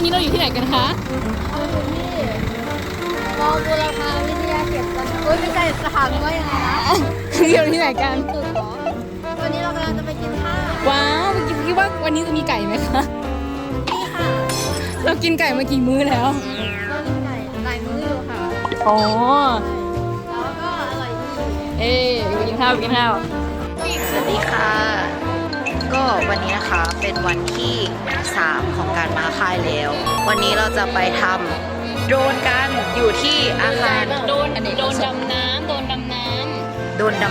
อนนี้เราอยู่ที่ไหนกันคะมองบูรพาวิทยาเขตจันทร์เอ้ยไม่ใช่สถานว่ายังไงนะอยู่ที่ไหนกันตึกเหรอวันนี้เรากำลังจะไปกินข้าวว้าวเมื่อกี้คิดว่าวันนี้จะมีไก่ไหมคะนี่ค่ะ เรากินไก่มากี่มื้อแล้วก็กินไก่หลายมื้ออยู่ค่ะอ๋อแล้วก็อร่อยดีเอ๊ะไปกินข้าวไปกินข้าวสวัสดีค่ะ ก็วันนี้นะคะเป็นวันที่ 3 ของการมาค่ายแล้ว วันนี้เราจะไปทำโดรนกันอยู่ที่อาคารโดนโดนดำน้ำโดนดำน้โดนด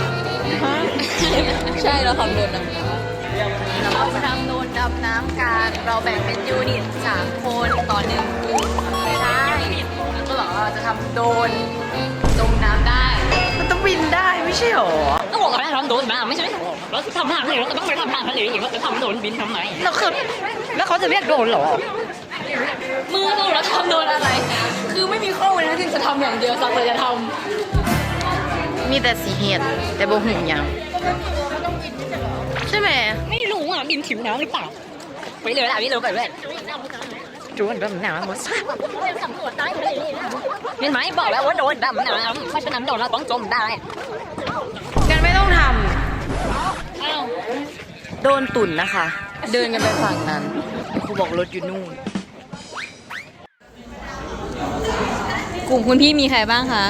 ำ ใช่เราทำโดนดำน้ำเราจะทำโดรนดำน้ำกัน เราแบ่งเป็นยูนิต3คนต่อหนึ่งกลุ่มใช่แล้วก็บอกว่าเราจะทำโดรนจมน้ำได้ มันต้องบินได้ไม่ใช่หรอก็บอกว่าทำโดนมาไม่ใช่หรอ แล้วทำทางทะเลก็ต้องไปทำทางทะเลอีกว่าจะทำโดนบินทำไมแล้วคือแล้วเขาจะเรียกโดรนเหรอำมือเราเราทำโดนอะไร คือไม่มีข้อมูลนะที่จะทำอย่างเดียวสักแต่จะทมีแต่สีเห็ดแต่โบหูยังใช่ไหมไม่รู้อะบินผิวน้ำหรือเปล่าไปเลยล่ะพี่เราไปเลยโดรนดำน้ำหมดเห็นไหมบอกแล้วว่าโดนดำน้ำไม่เป็นน้ำโดนเราต้องจมได้งั้นไม่ต้องทอ้าวำ โดนตุ่นนะคะ เดินกันไปฝั่งนั้นครูบอกรถอยู่นู่น กลุ่มคุณพี่มีใครบ้างคะ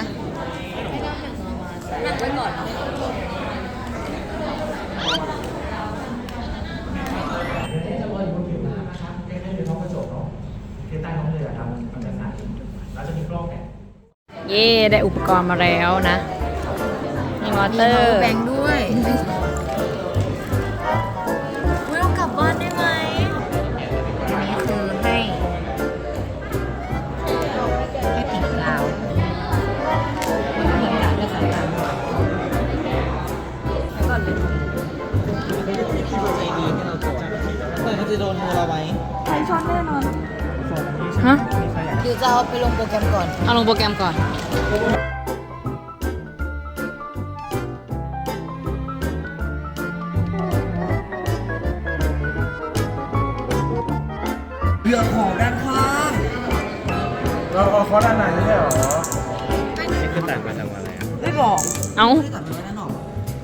เย่ได้อุปกรณ์มาแล้วนะ มีมอเตอร์แบ่งด้วย ฮะเดี๋ยวจะเอาไปลงโปรแกรมก่อน เอาลงโปรแกรมก่อน เรือของด้านข้างเราเอาคอด้านไหนไม่ใช่หรอไม่บอกเอา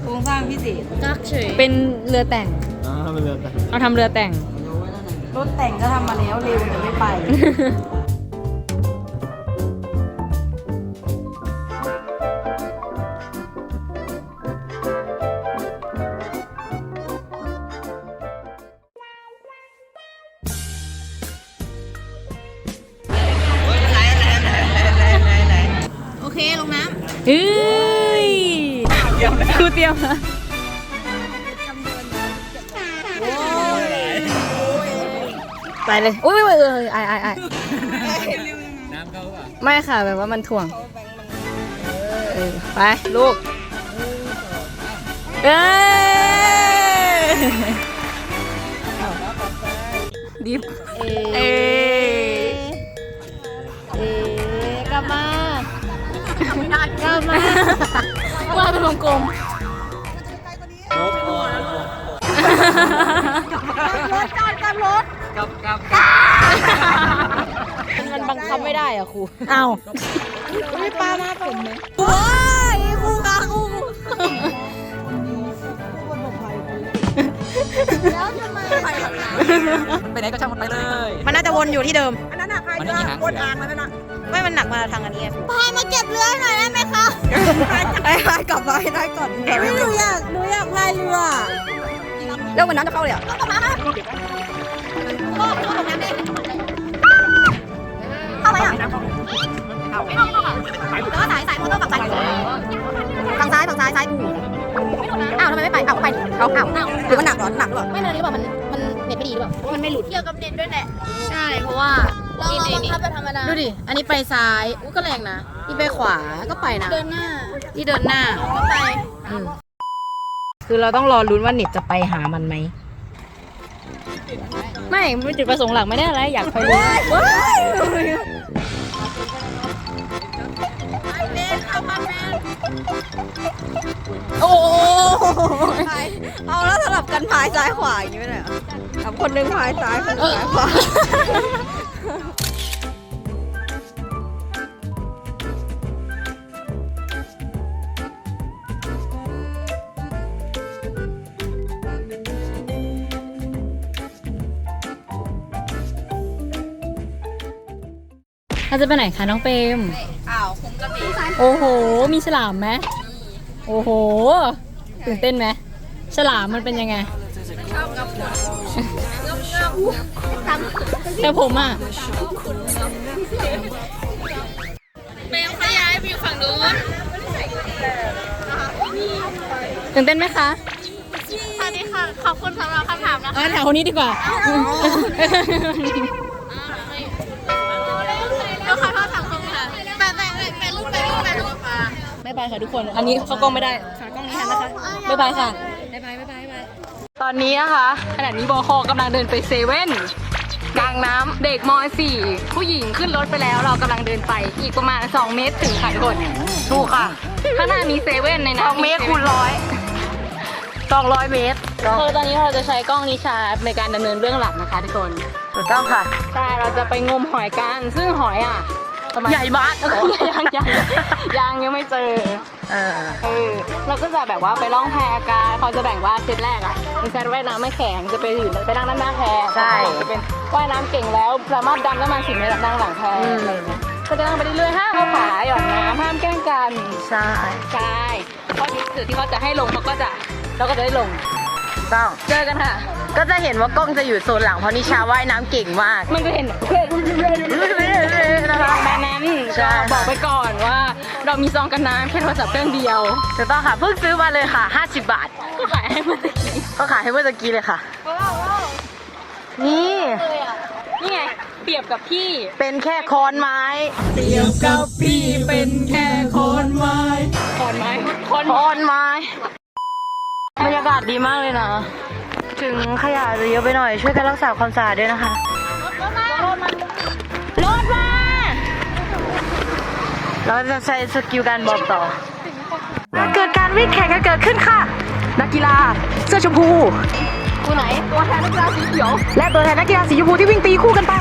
โครงสร้างพิเศษกักเฉยเป็นเรือแต่ง อ่าเป็นเรือแต่เราทำเรือแต่ง รถแต่งก็ทำมาแล้วเร็วแต่ไม่ไป โอเคลงน้เฮ้ยครูเตรียมนะ ไปเลย อุ้ยเออเออไอไอไอน้ำเข้าป่ะไม่ค่ะแบบว่ามันถ่วงเออไป ลูก เอ้ยดิฟำเอเอ้ยเอกลับมากลับมาว่าเป็นวงกลม มันบังคับไม่ได้อะครูเอาไม่ปลามาผมไหมว้ายครูคะครูแล้วทำไมไปไหนก็ช่างมันไปเลย มันน่าจะวนอยู่ที่เดิมมันนี่หางวนทางมันนั่นไม่มันหนักมาทางอันนี้ไงพามาเก็บเรือหน่อยได้ไหมคะไอ้ไอ้กลับมาให้ได้ก่อนไม่หนูอยากหนูอยากพายเรือ แล้ววันนั้นจะเข้าเลยอะ เข้าไหมอะเข้าแล้วก็สายสายมอเตอร์ฝั่งซ้ายฝั่งซ้ายฝั่งซ้ายซ้ายกูอ้าวทำไมไม่ไปอ้าวไปดิเอาอ้าวอ้าวหรือมันหนักหรอหนักหรือเปล่าไม่เลยหรือเปล่ามันมันเน็ตไม่ดีหรือเปล่ามันไม่หลุดเกี่ยวกับเน็ตด้วยแหละใช่เพราะว่าเราเราบังคับแบบธรรมดาดูดิอันนี้ไปซ้ายอู้ก็แรงนะนี่ไปขวาก็ไปนะเดินหน้านี่เดินหน้าก็ไปคือเราต้องรอลุ้นว่าเน็ตจะไปหามันไหม ไม่ไม่จุดประสงค์หลักไม่ได้อะไรอยากไปเลยว้ายโอ้โหเอาแล้วสลับกันพายซ้ายขวาอย่างนี้ไม่ได้เหรอทำคนหนึงพายซ้ายคนหนึงพายขวา จะไปไหนคะน้องเปรมอ้าวคุ้มกระบี่โอ้โห มีฉลามไหมโอ้โห ตื่นเต้นไหมฉลามมันเป็นยังไงชอบกับคนแต่ผมอะเปรมขยายไปอยู่ฝั่งนู้นตื่นเต้นไหมคะสวัสดีค่ะ ขอบคุณสำหรับคำถามนะคะอะถามคนนี้ดีกว่าเรา ไม่ไปค่ะทุกคน อันนี้เขากล้องไม่ได้ฝากกล้องนี้แทนนะคะบ๊ายบายค่ะบ๊ายบายบ๊ายบายบ๊ายบายตอนนี้นะคะ ขณะนี้บอคอกำลังเดินไปเซเว่นกลางน้ำเด็กม .4 ผู้หญิงขึ้นรถไปแล้วเรากำลังเดินไปอีกประมาณ 2 เมตรถึงค่ะทุกคนถูกค่ะข้างหน้ามีเซเว่นในน้ำ2เมตรคูณร้อย200เมตรคือตอนนี้เราจะใช้กล้องนิชาในการดำเนินเรื่องหลักนะคะทุกคนถูกต้องค่ะใช่เราจะไปงมหอยกันซึ่งหอยอะ ประมาณใหญ่มากยังยังยังยังไม่เจอ เออ เออเราก็จะแบบว่าไปล่องแพกันเขาจะแบ่งว่าเซตแรกอะเป็นเซตว่ายน้ำไม่แข็งจะไปอยู่ไปนั่งด้านหน้าแพใช่จะเป็นว่ายน้ำเก่งแล้วสามารถดำน้ำมันสิบเมตรนั่งหลังแพอะไรอย่างเงี้ยก็จะนั่งไปเรื่อยๆห้ามเอาขาหย่อนน้ำห้ามแกล้งกันใช่ ใช่เพราะจุดที่เขาจะให้ลงเขาก็จะเราก็จะได้ลงถูก ต้อง เจอกันค่ะ ก็จะเห็นว่ากล้องจะอยู่โซนหลังเพราะนิชาว่ายน้ำเก่งมาก มันจะเห็นเพื่อนนะคะประมาณนั้นใช่ก็บอกไปก่อนว่า เรามีซองกันน้ำแค่โทรศัพท์เครื่องเดียวถูกต้องค่ะเพิ่งซื้อมาเลยค่ะ 50 บาท ก็ขายให้มันได้กินก็ขายให้เมื่อตะกี้เลยค่ะ นี่นี่ไง เปรียบกับพี่เป็นแค่คอนไม้ขอนไม้ขอน คอนไม้ บรรยากาศดีมากเลยนะ ถึงขยะจะเยอะไปหน่อยช่วยกันรักษาความสะอาดด้วยนะคะรถมาเราจะใช้สกิลการบอกต่อ เกิดการวิ่งแข่งกันเกิดขึ้นค่ะ นักกีฬาเสื้อชมพู ตัวไหน ตัวแทนนักกีฬาสีเขียว และตัวแทนนักกีฬาสีชมพูที่วิ่งตีคู่กันไป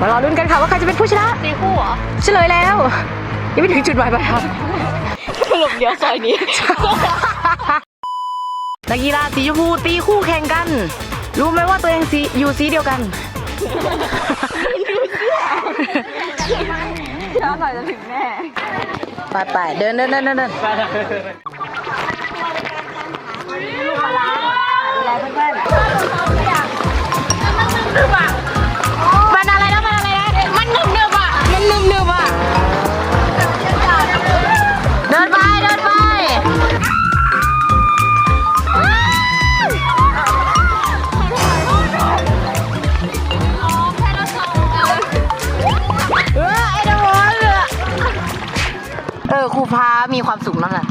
มารอลุ้นกันค่ะว่าใครจะเป็นผู้ชนะ ตีคู่เหรอ เฉลยแล้ว ยังไม่ถึงจุดหมายปลายทางสรุปเดี๋ยวซอยนี้ นักกีฬาสีชมพูตีคู่แข่งกัน รู้ไหมว่าตัวเองสีอยู่สีเดียวกันช้าหน่อยจะถึงแน่ไปไปเดินเดินเดินเดินเดินๆ ออครูพามีความสุขนั่นแหละ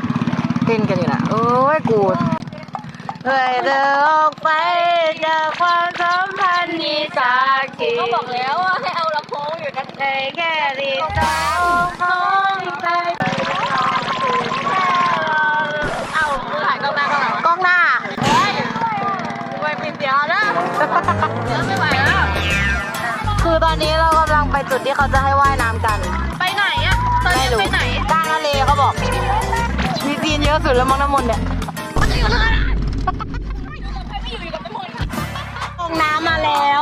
เต้นกันอยู่นะโอ้ยกูเคยเดินออกไปจากความสัมพันธ์นี้จากทีก็บอกแล้วว่าให้เอาลำโพงอยู่กันในแค่ดีตาของใครเอาถ่ายกล้องหน้ากล้องหลังกล้องหน้าไปปิดเดียวนะไม่ไหวแล้ว คือตอนนี้เรากำลังไปจุดที่เขาจะให้ว่ายน้ำกัน ไปไหนอะตอนไม่นี้รู้ไปไหน บอกมีซีนเยอะสุดแล้วมั้งน้ำมนต์เนี่ยลงน้ำมาแล้ว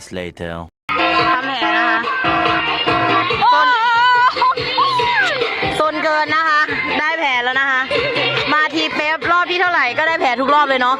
moments later ทำแผลนะคะต้นเกินนะคะ ได้แผลแล้วนะคะ มาทีเป๊ปรอบที่เท่าไหร่ก็ได้แผลทุกรอบเลยเนาะ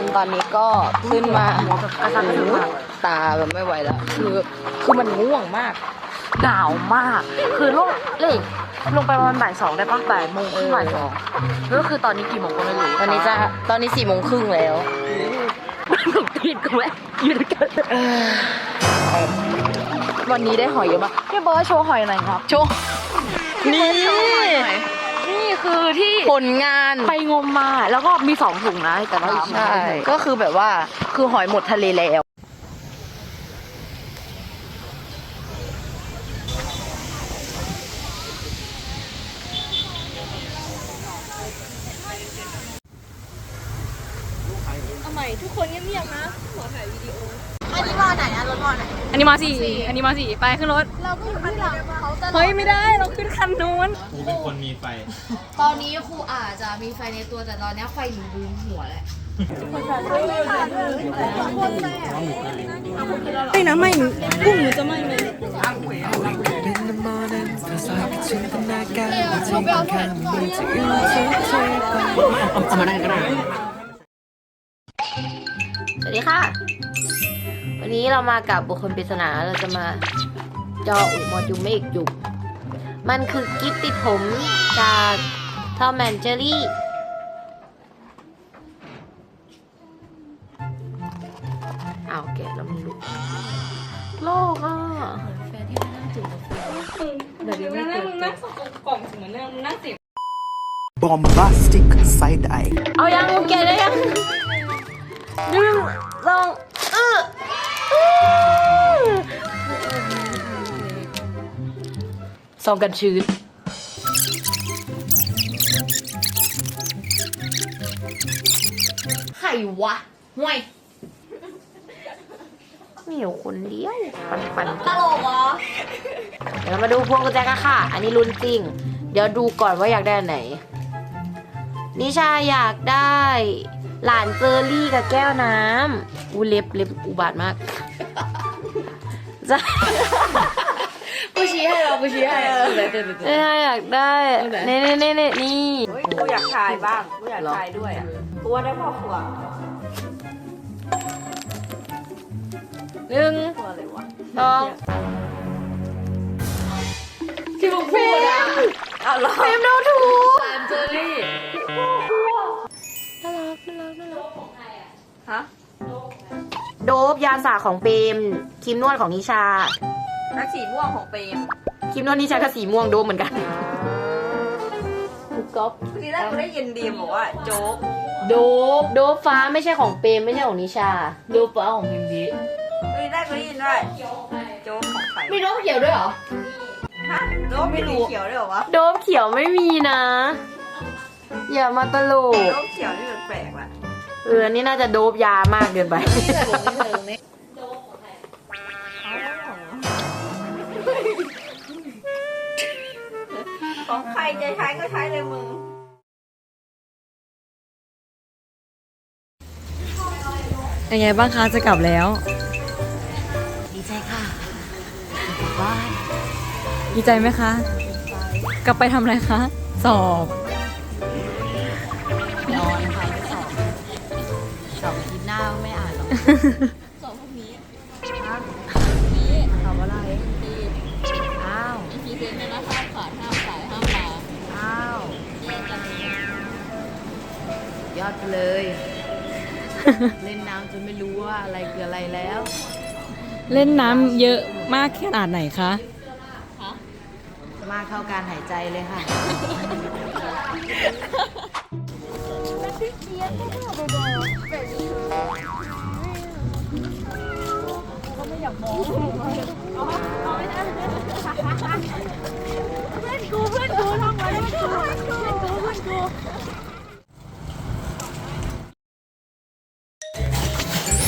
ค่ะทุกคนตอนนี้ก็ขึ้นมาอาคารตาแบบไม่ไหวแล้วคือคือมันง่วงมากหนาวมาก คือลงเล่ลงไปประมาณบ่ายสองได้ปะบ่ายโมงครึ่งบ่ายสองก็คือตอนนี้กี่โมงก็ไม่รู้ตอนนี้จะตอนนี้สี่โมงครึ่งแล้วหนุกติดกูแม่อยู่ด้วยกันวันนี้ได้หอยเยอะมากพี่เบิร์ดโชว์หอยหน่อยครับ โชว์นี่นี่ คือที่ผลงาน ไปงมมา แล้วก็มีสองถุงนะแต่ว่าใช่ ก็คือแบบว่าคือหอยหมดทะเลแล้วอันนี้มอไหนอะรถมอไหน อันนี้มาสี่อันนี้มาสี่ไปขึ้นรถ เราก็อยู่ข้างหลัง เขาตลอดเฮ้ยไม่ได้เราขึ้นคันนู้นกูเป็นคนมีไฟ ตอนนี้ครูอาจจะมีไฟในตัวแต่ตอนนี้ไฟอยู่บนหัวแหละสวัสดีค่ะ วันนี้เรามากับบุคคลปริศนาเราจะมาเจออุมอจุเมกจุก มันคือกิฟต์ติดผมจากทอมแอนเจอรี่อ้าวแกะแล้วมึงดูโลกอะแฟนที่มานั่งจุก bombastic side eye. เอายังมึงแกะได้ยังหนึ่งสองเอออื้อ ซองกันชื้นไข่วะห่วยมีอยู่คนเดียวปันปันตลกเหรอ เดี๋ยวเรามาดูพวงกุญแจกันค่ะ อันนี้ลุ้นจริง เดี๋ยวดูก่อนว่าอยากได้อันไหน นิชาอยากได้ หลานเจอรี่กับแก้วน้ำอูเล็บเล็บอุบาทมาก จะ กูชี้ให้เรากูชี้ให้นิชาอยากได้เน่เน่เน่เน่นี่กูอยากถ่ายบ้างกูอยากถ่ายด้วยอะกูว่าได้พ่อครัวหนึ่งสองที่มึงพูดอะเอาเหรอเฟรมเดาถูกหลานเจอรี่น่ารักน่ารักน่ารักฮะโดบยาสระของเปรมครีมนวดของนิชา นักสีม่วงของเปรมครีมนวดนิชาก็สีม่วงโดบเหมือนกันก๊อฟทีแรกกูได้ยินดีมบอกว่าโจ๊กโดบโดบฟ้าไม่ใช่ของเปรมไม่ใช่ของนิชาโจ๊กฟ้าของพิมพ์ดีทีแรกกูได้ยินว่าโจ๊กของใครมีโดบเขียวด้วยเหรอฮะโจ๊กไม่รู้เขียวด้วยเหรอวะโดบเขียวไม่มีนะ อย่ามาตลกโจ๊กเขียวนี่มันแปลกว่ะเออนี่น่าจะโดบยามากเกินไป ของใครจะใช้ก็ใช้เลยมึงยังไงบ้างคะจะกลับแล้ว ดีใจค่ะดีใจไหมคะ กลับไปทำอะไรคะ สอบนอนไปสอบสอบอาทิตย์หน้าไม่อ่านหรอก ยอดไปเลย เล่นน้ำจนไม่รู้ว่าอะไรคืออะไรแล้ว เล่นน้ำเยอะมากขนาดไหนคะ มากเข้าการหายใจเลยค่ะไ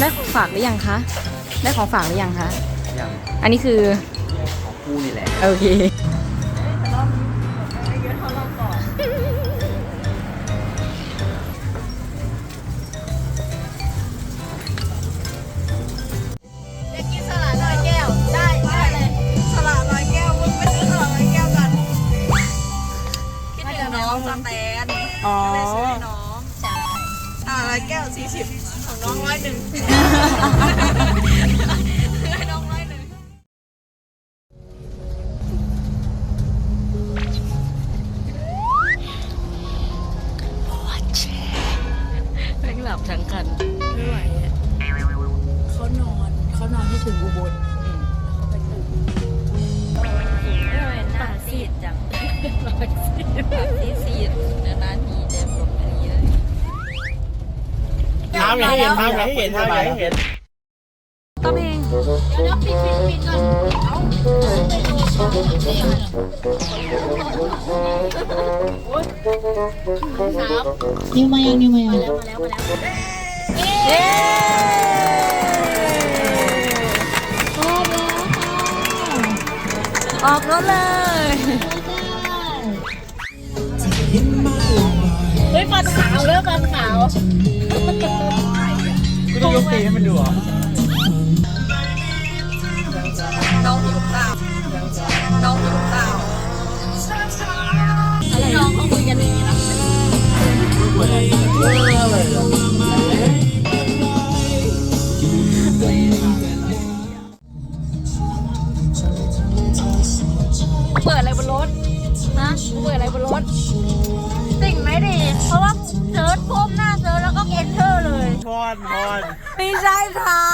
ด้ของฝากหรือยังคะ ได้ของฝากหรือยังคะยังอันนี้คือของกูนี่แหละ โอเค ทั้งคัน ไม่ไหวอะเขานอนเขานอนให้ถึงอุบลหน้าซีดจังหน้าซีดซีดนานๆทีจะผมอันนี้เลย น้ำอย่าให้เห็นน้ำอย่าให้เห็นน้ำอย่าให้เห็นต้มเอง นิวมายังนิวมายังเย้ออกรถเลยเฮ้ยฟันขาวเริ่มฟันขาวกูต้องยกตีให้มันดูเหรอ เปิดอะไรบนรถนะเปิดอะไรบนรถ สิ่งไม่ดี เพราะว่าเซิร์ชก้มหน้าเซิร์ชแล้วก็เอนเทอร์เลยพอนพอนไม่ใช่เท้า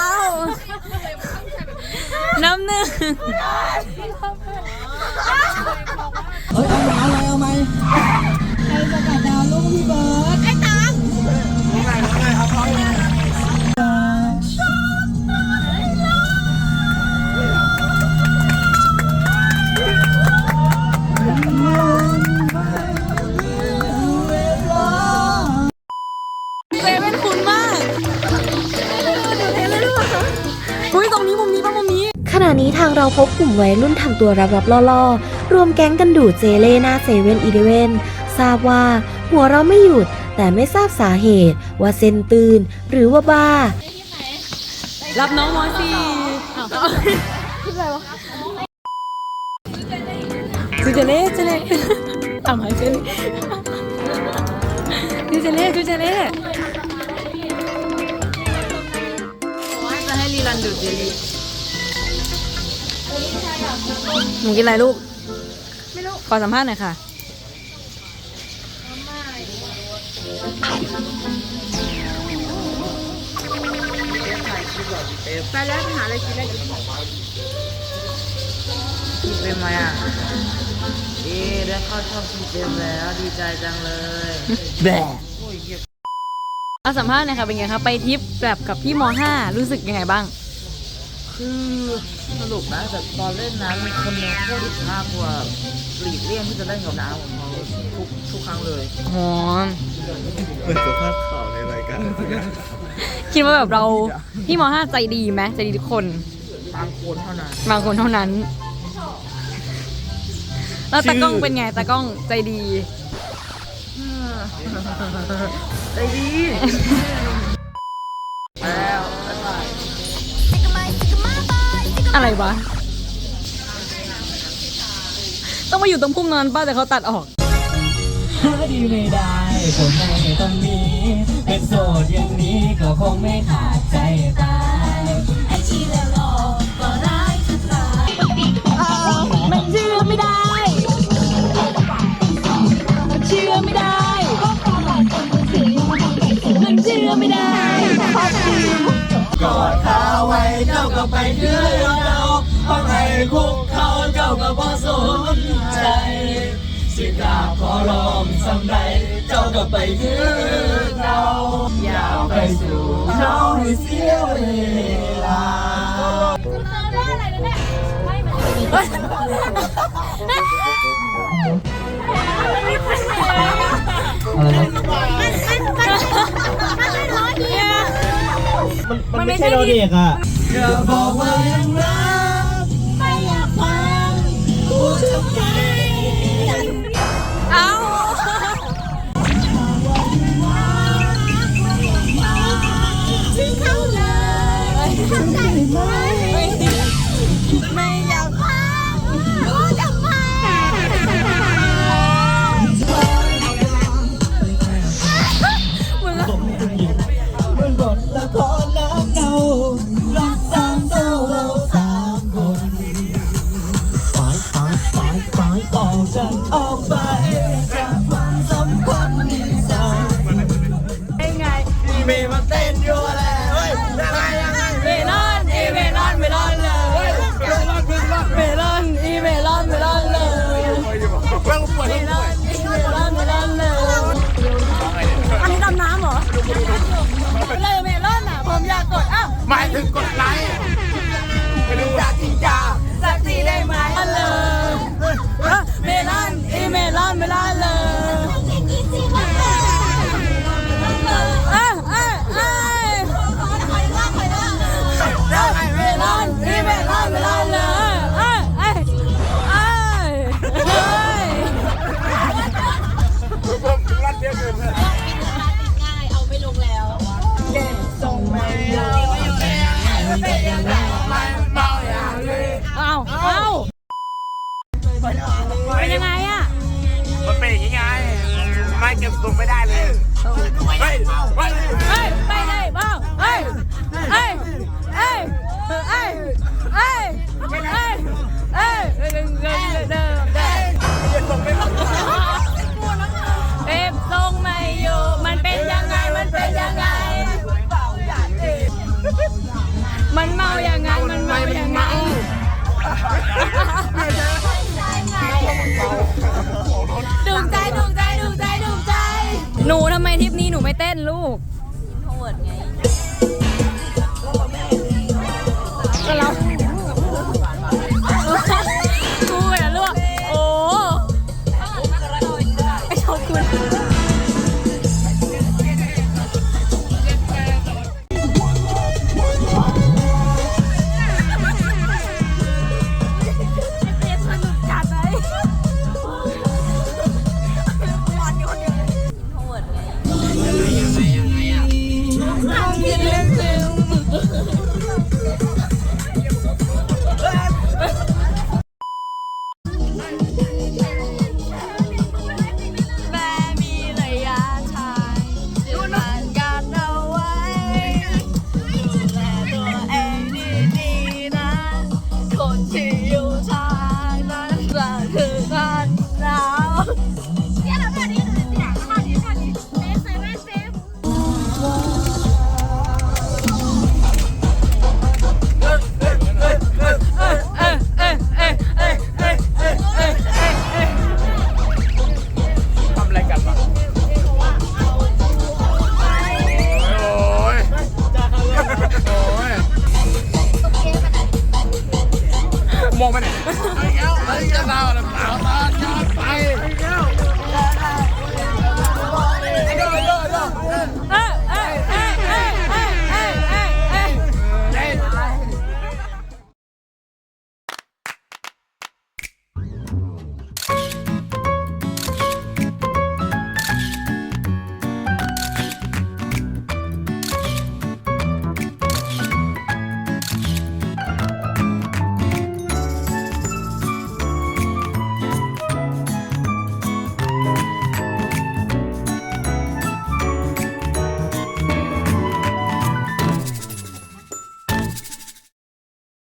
น้ำหนึ่ง วัยรุ่นทำตัวรับรับล่อๆ รวมแก๊งกันดูดเจเล่หน้าเซเว่นอีเลเวนทราบว่า หัวเราไม่หยุดแต่ไม่ทราบสาเหตุว่าเซนตื่นหรือว่าบ้า รับน้องมอสี่คืออะไรวะคือเจเล่เจเล่ทำไมเจเล่คือเจเล่คือเจเล่จะให้รีรันดูดเจลี หนูกินอะไรลูก ไม่รู้ ขอสัมภาษณ์หน่อยค่ะ ไปแล้วไปหาอะไรกินได้กินเป็นไหมอะเอ๊ะได้เข้าช่องทีเต็มแล้วดีใจจังเลยแบเอาสัมภาษณ์หน่อยค่ะเป็นไงคะไปทริปแบบกับพี่ม .5 รู้สึกยังไงบ้าง คือสนุกนะแต่ตอนเล่นน้ำมีคนหนึงโคตรอิจฉากว่าหลีกเลี่ยงที่จะเล่นกับน้ำของเขาทุกทุกครั้งเลยอ๋อเหมือนสัมภาษณ์ข่าวในรายการคิดว่าแบบเราพี่ม .5 ใจดีไหมใจดีทุกคน บางคนเท่านั้นบางคนเท่านั้น แล้วตากล้องเป็นไงตากล้องใจดี ใจดี อะไรวะ ต้องมาอยู่ตรงพุ่มนอนป้าแต่เขาตัดออก หาดีไม่ได้คนไม่ต้องมี เป็นโสดอย่างนี้ก็คงไม่ขาดใจตาย กอดขาไว้เจ้าก็ไปเดือเราเพราให้คุกเขาเจ้าก็บ่สนใจสิกราบขอร้องสำใดเจ้าก็ไปเดือเราอย่าไปสู่เขาให้เสียเวลาคุณเติมได้อะไรนะเนี่ยไม่เหมือนกัน มันมันไม่ใช่เราเด็กอะอย่าบอกว่ายังรักไม่อยากฟังพูทำไม มันเมาอย่างนั้นมันเมาอย่างนั้นดึงใจดึงใจดึงใจดึงใจ หนูทำไมทริปนี้หนูไม่เต้นลูกอินโทรเวิร์ดไง やった!